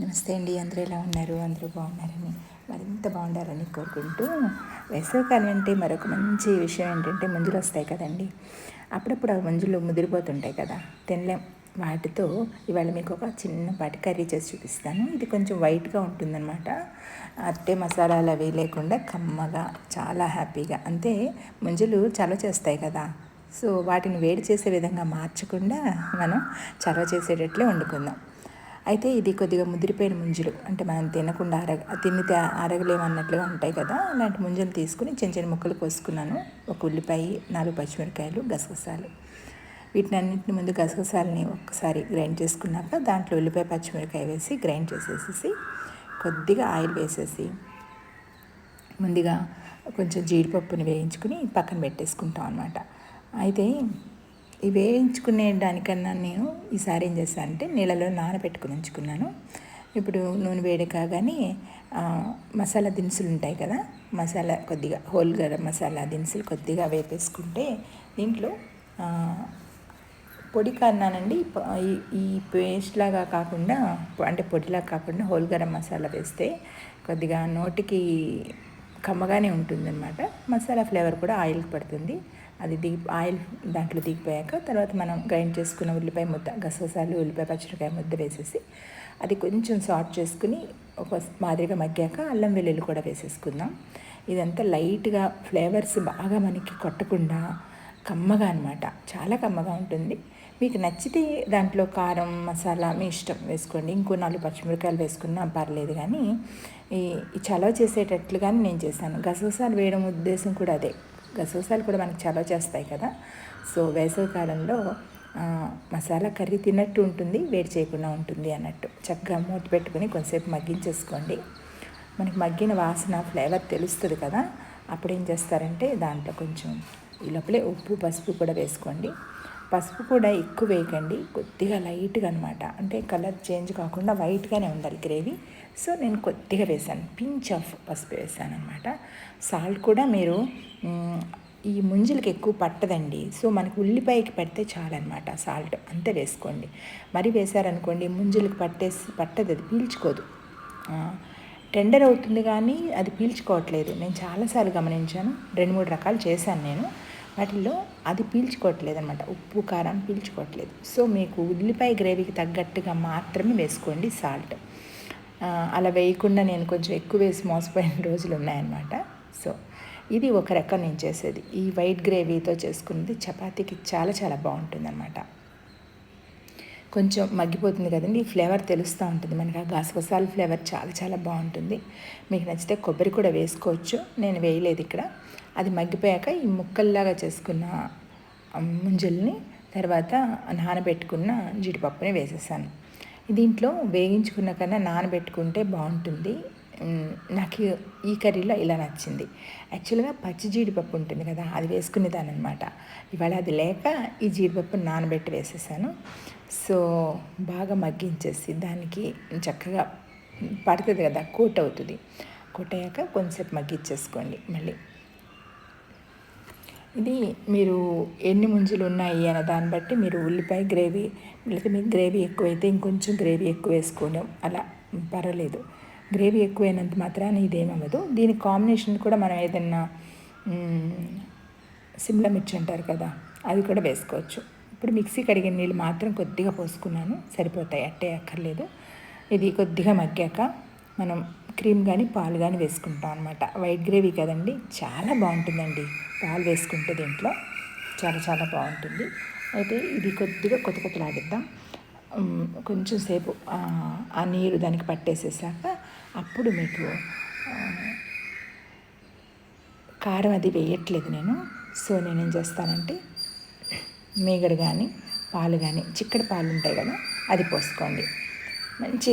నమస్తే అండి అందరూ ఎలా ఉన్నారు? అందరూ బాగున్నారని. మరింత బాగుండాలని కోరుకుంటూ వేసవికాలం అంటే మరొక మంచి విషయం ఏంటంటే మంజులు వస్తాయి కదండి. అప్పుడప్పుడు ఆ మంజులు ముదిరిపోతుంటాయి కదా. తినలేం. వాటితో ఇవాళ మీకు ఒక చిన్నపాటి కర్రీ చేసి చూపిస్తాను. ఇది కొంచెం వైట్గా ఉంటుందన్నమాట. అట్టే మసాలాలు అవి లేకుండా కమ్మగా చాలా హ్యాపీగా. అంతే ముంజులు చలవ చేస్తాయి కదా. సో వాటిని వేడి చేసే విధంగా మార్చకుండా మనం చలవ చేసేటట్లే వండుకుందాం. అయితే ఇది కొద్దిగా ముదిరిపోయిన ముంజులు. అంటే మనం తినకుండా అరగ తిని అరగలేమన్నట్లుగా ఉంటాయి కదా. అలాంటి ముంజలు తీసుకుని చిన్న చిన్న ముక్కలు కోసుకున్నాను. ఒక ఉల్లిపాయ నాలుగు పచ్చిమిరకాయలు గసగసాలు. వీటిని అన్నింటిని ముందు గసగసాలని ఒక్కసారి గ్రైండ్ చేసుకున్నాక దాంట్లో ఉల్లిపాయ పచ్చిమిరకాయ వేసి గ్రైండ్ చేసేసి కొద్దిగా ఆయిల్ వేసేసి ముందుగా కొంచెం జీడిపప్పుని వేయించుకుని పక్కన పెట్టేసుకుంటాం అనమాట అయితే వేయించుకునే దానికన్నా నేను ఈసారి ఏం చేస్తాను అంటే నీళ్ళలో నానబెట్టుకుని ఉంచుకున్నాను. ఇప్పుడు నూనె వేడి కాగానే మసాలా దినుసులు ఉంటాయి కదా మసాలా కొద్దిగా హోల్ గరం మసాలా దినుసులు కొద్దిగా వేపేసుకుంటే దీంట్లో పొడి కన్నానండి ఈ పేస్ట్ లాగా కాకుండా అంటే పొడిలాగా కాకుండా హోల్ గరం మసాలా వేస్తే కొద్దిగా నోటికి కమ్మగానే ఉంటుందన్నమాట. మసాలా ఫ్లేవర్ కూడా ఆయిల్ పడుతుంది. అది దిగి ఆయిల్ దాంట్లో దిగిపోయాక తర్వాత మనం గ్రైండ్ చేసుకున్న ఉల్లిపాయ ముద్ద గసగసాలు ఉల్లిపాయ పచ్చిమిరకాయ ముద్ద వేసేసి అది కొంచెం సాట్ చేసుకుని ఒక మాదిరిగా మగ్గాక అల్లం వెల్లుల్లి కూడా వేసేసుకుందాం. ఇదంతా లైట్గా ఫ్లేవర్స్ బాగా మనకి కొట్టకుండా కమ్మగా అనమాట చాలా కమ్మగా ఉంటుంది. మీకు నచ్చితే దాంట్లో కారం మసాలా మీ ఇష్టం వేసుకోండి. ఇంకో నాలుగు పచ్చిమిరకాయలు వేసుకున్నా పర్లేదు కానీ ఈ చలవ చేసేటట్లుగానే నేను చేశాను గసగసాలు వేయడం ఉద్దేశం కూడా అదే. గసగసాలు కూడా మనకి చలవ చేస్తాయి కదా. సో వేసవి కాలంలో మసాలా కర్రీ తిన్నట్టు ఉంటుంది వేడి చేయకుండా ఉంటుంది అన్నట్టు. చక్కగా మూట పెట్టుకుని కొంతసేపు మగ్గించేసుకోండి. మనకి మగ్గిన వాసన ఫ్లేవర్ తెలుస్తుంది కదా. అప్పుడు ఏం చేస్తారంటే దాంట్లో కొంచెం ఈ లోపలే ఉప్పు పసుపు కూడా వేసుకోండి. పసుపు కూడా ఎక్కువ వేయకండి. కొద్దిగా లైట్గా అనమాట అంటే కలర్ చేంజ్ కాకుండా వైట్గానే ఉండాలి గ్రేవీ. సో నేను కొద్దిగా వేసాను. పించ్ ఆఫ్ పసుపు వేసాను అనమాట సాల్ట్ కూడా మీరు ఈ ముంజులకి ఎక్కువ పట్టదండి. సో మనకు ఉల్లిపాయకి పడితే చాలన్నమాట సాల్ట్. అంతే వేసుకోండి. మరి వేశారనుకోండి ముంజులకి పట్టేసి పట్టదు. అది పీల్చుకోదు. టెండర్ అవుతుంది కానీ అది పీల్చుకోవట్లేదు. నేను చాలాసార్లు గమనించాను. రెండు మూడు రకాలు చేశాను నేను. వాటిల్లో అది పీల్చుకోవట్లేదు అనమాట ఉప్పు కారం పీల్చుకోవట్లేదు. సో మీకు ఉల్లిపాయ గ్రేవీకి తగ్గట్టుగా మాత్రమే వేసుకోండి సాల్ట్. అలా వేయకుండా నేను కొంచెం ఎక్కువ వేసి మోసపోయిన రోజులు ఉన్నాయన్నమాట. సో ఇది ఒక రకం నేను చేసేది. ఈ వైట్ గ్రేవీతో చేసుకున్నది చపాతీకి చాలా చాలా బాగుంటుందన్నమాట. కొంచెం మగ్గిపోతుంది కదండి ఈ ఫ్లేవర్ తెలుస్తూ ఉంటుంది. మనకి ఆ గసగసాల ఫ్లేవర్ చాలా చాలా బాగుంటుంది. మీకు నచ్చితే కొబ్బరి కూడా వేసుకోవచ్చు. నేను వేయలేదు ఇక్కడ. అది మగ్గిపోయాక ఈ ముక్కల్లాగా చేసుకున్న ముంజల్ని తర్వాత నానబెట్టుకున్న జీడిపప్పుని వేసేసాను. దీంట్లో వేగించుకున్న కన్నా నానబెట్టుకుంటే బాగుంటుంది. నాకు ఈ కర్రీలో ఇలా నచ్చింది. యాక్చువల్గా పచ్చి జీడిపప్పు ఉంటుంది కదా అది వేసుకునేదానమాట ఇవాళ అది లేక ఈ జీడిపప్పు నానబెట్టి వేసేసాను. సో బాగా మగ్గించేసి దానికి చక్కగా పడుతుంది కదా కోట్ అవుతుంది. కొట్టయ్యాక కొంచెంసేపు మగ్గించేసుకోండి మళ్ళీ. ఇది మీరు ఎన్ని ముంజులు ఉన్నాయి అనే దాన్ని బట్టి మీరు ఉల్లిపాయ గ్రేవీ లేకపోతే మీకు గ్రేవీ ఎక్కువైతే ఇంకొంచెం గ్రేవీ ఎక్కువ వేసుకోవడం అలా పర్వాలేదు. గ్రేవీ ఎక్కువైనంత మాత్రాన ఇదేమవ్వదు. దీని కాంబినేషన్ కూడా మనం ఏదన్నా సిమ్లా మిర్చి అంటారు కదా అది కూడా వేసుకోవచ్చు. ఇప్పుడు మిక్సీ కడిగిన నీళ్ళు మాత్రం కొద్దిగా పోసుకున్నాను. సరిపోతాయి. అట్టే అక్కర్లేదు. ఇది కొద్దిగా మగ్గాక మనం క్రీమ్ కానీ పాలు కానీ వేసుకుంటాం అనమాట వైట్ గ్రేవీ కదండి చాలా బాగుంటుందండి. పాలు వేసుకుంటే దీంట్లో చాలా చాలా బాగుంటుంది. అయితే ఇది కొద్దిగా కొత్త కొత్తలాడిద్దాం కొంచెం సేపు ఆ నీరు దానికి పట్టేసేసాక అప్పుడు మీకు కారం అది వేయట్లేదు నేను. సో నేనేం చేస్తానంటే మేగడు కానీ పాలు కానీ చిక్కడి పాలు ఉంటాయి కదా అది పోసుకోండి. మంచి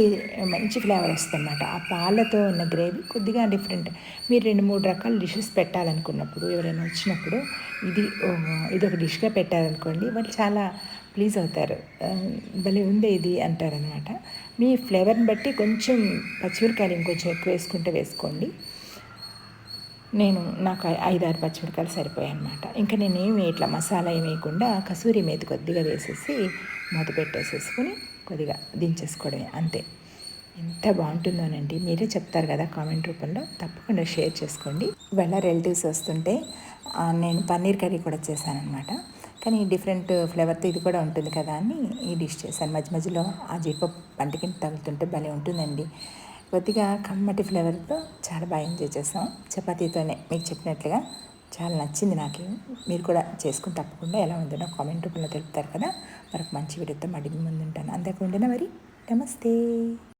మంచి ఫ్లేవర్ వస్తుందన్నమాట. ఆ పాలతో ఉన్న గ్రేవీ కొద్దిగా డిఫరెంట్. మీరు రెండు మూడు రకాల డిషెస్ పెట్టాలనుకున్నప్పుడు ఎవరైనా వచ్చినప్పుడు ఇది ఇది ఒక డిష్గా పెట్టారనుకోండి వాళ్ళు చాలా ప్లీజ్ అవుతారు. భలే ఉందే ఇది అంటారనమాట మీ ఫ్లేవర్ని బట్టి కొంచెం పచ్చిమిరకాయలు ఇంకొంచెం ఎక్కువ వేసుకుంటే వేసుకోండి. నేను నాకు ఐదారు పచ్చిమిరకాయలు సరిపోయాయి అనమాట ఇంకా నేనేమి ఇట్లా మసాలా ఏమి వేయకుండా కసూరి మేతి కొద్దిగా వేసేసి మూత పెట్టేసేసుకుని కొద్దిగా దించేసుకోవడమే అంతే. ఎంత బాగుంటుందోనండి. మీరే చెప్తారు కదా కామెంట్ రూపంలో. తప్పకుండా షేర్ చేసుకోండి. ఇవాళ రిలేటివ్స్ వస్తుంటే నేను పన్నీర్ కర్రీ కూడా చేశాను అనమాట కానీ డిఫరెంట్ ఫ్లేవర్తో ఇది కూడా ఉంటుంది కదా అని ఈ డిష్ చేశాను. మధ్య మధ్యలో ఆ జీడిపప్పు పంటకి తగులుతుంటే భలే ఉంటుందండి. కొద్దిగా కమ్మటి ఫ్లేవర్తో చాలా బాగా ఎంజాయ్ చేసాం. చపాతీతోనే మీకు చెప్పినట్లుగా. చాలా నచ్చింది నాకు. మీరు కూడా చేసుకుని తప్పకుండా ఎలా ఉందో కామెంట్ రూపంలో తెలుపుతారు కదా. మరొక మంచి వీడియోతో మళ్ళీ ముందుంటాను. ముందు ఉంటాను అంతేకాకుండా మరి నమస్తే.